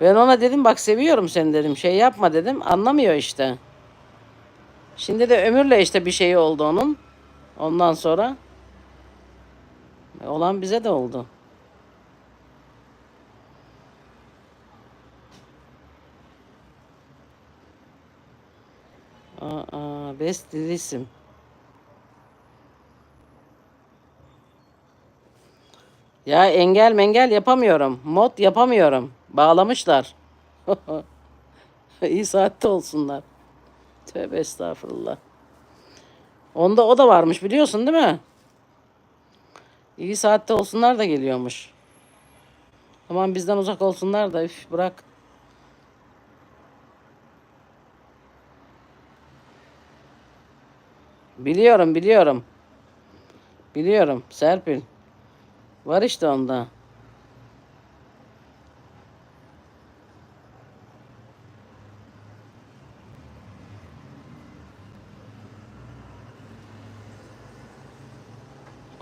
Ben ona dedim bak seviyorum seni dedim. Şey yapma dedim. Anlamıyor işte. Şimdi de Ömür'le işte bir şey oldu onun. Ondan sonra E, olan bize de oldu. Aa, best isim. Ya engel mengel yapamıyorum. Mod yapamıyorum. Bağlamışlar. İyi saatte olsunlar. Tövbe estağfurullah. Onda o da varmış biliyorsun değil mi? İyi saatte olsunlar da geliyormuş. Aman bizden uzak olsunlar da üf bırak. Biliyorum biliyorum. Biliyorum Serpil. Var işte onda.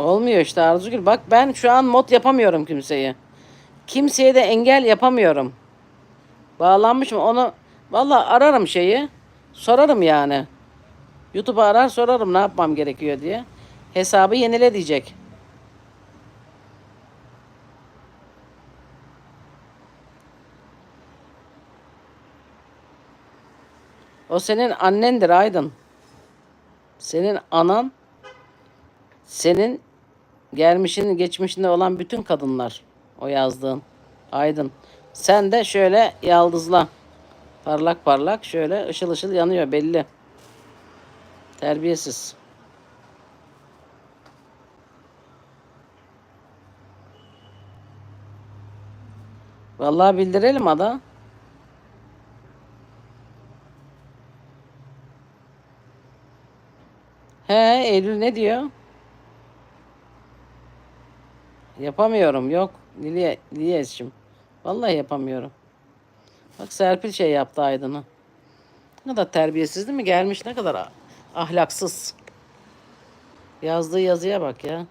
Olmuyor işte Arzugül. Bak ben şu an mod yapamıyorum kimseyi. Kimseye de engel yapamıyorum. Bağlanmışım onu vallahi ararım şeyi. Sorarım yani. YouTube'a arar sorarım ne yapmam gerekiyor diye. Hesabı yenile diyecek. O senin annendir Aydın. Senin anan senin gelmişin geçmişinde olan bütün kadınlar o yazdığın Aydın. Sen de şöyle yaldızla parlak parlak şöyle ışıl ışıl yanıyor belli. Terbiyesiz. Vallahi bildirelim ada. He Eylül ne diyor? Yapamıyorum yok. Liye, Liyes'cim. Vallahi yapamıyorum. Bak Serpil şey yaptı Aydın'ı. Ne kadar terbiyesiz değil mi? Gelmiş ne kadar ah- ahlaksız. Yazdığı yazıya bak ya.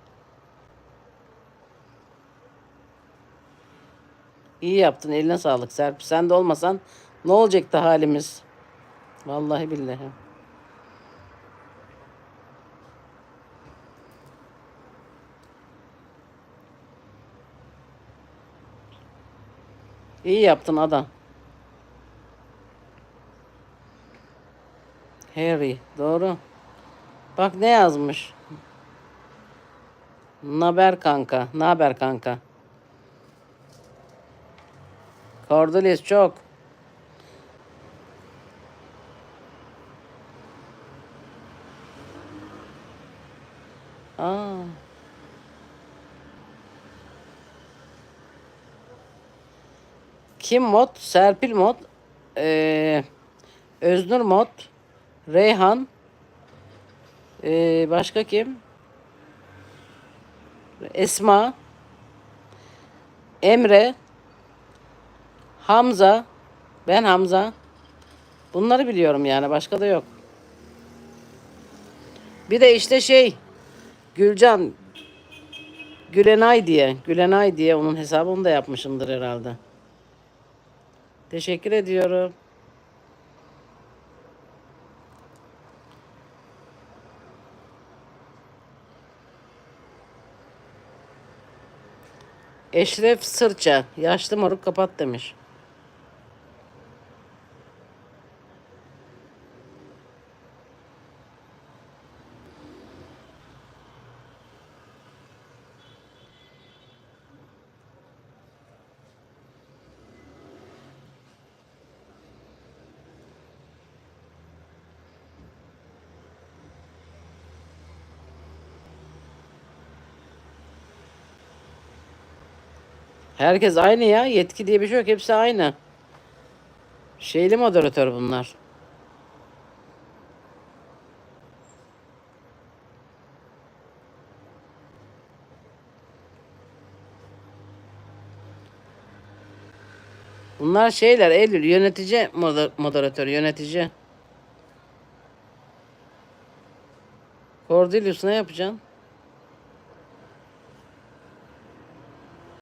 İyi yaptın eline sağlık Serpil. Sen de olmasan ne olacaktı halimiz? Vallahi billahi. İyi yaptın ada. Harry doğru. Bak ne yazmış. Naber kanka. Naber kanka. Cordelis çok. Aa. Kim mod? Serpil mod. Ee, Öznur mod. Reyhan. Ee, başka kim? Esma. Emre. Hamza. Ben Hamza. Bunları biliyorum yani. Başka da yok. Bir de işte şey. Gülcan. Gülenay diye. Gülenay diye onun hesabını da yapmışımdır herhalde. Teşekkür ediyorum. Eşref Sırça. Yaşlı moruk kapat demiş. Herkes aynı ya. Yetki diye bir şey yok. Hepsi aynı. Şeyli moderatör bunlar. Bunlar şeyler Eylül yönetici moder- moderatör yönetici. Cordelius ne yapacaksın?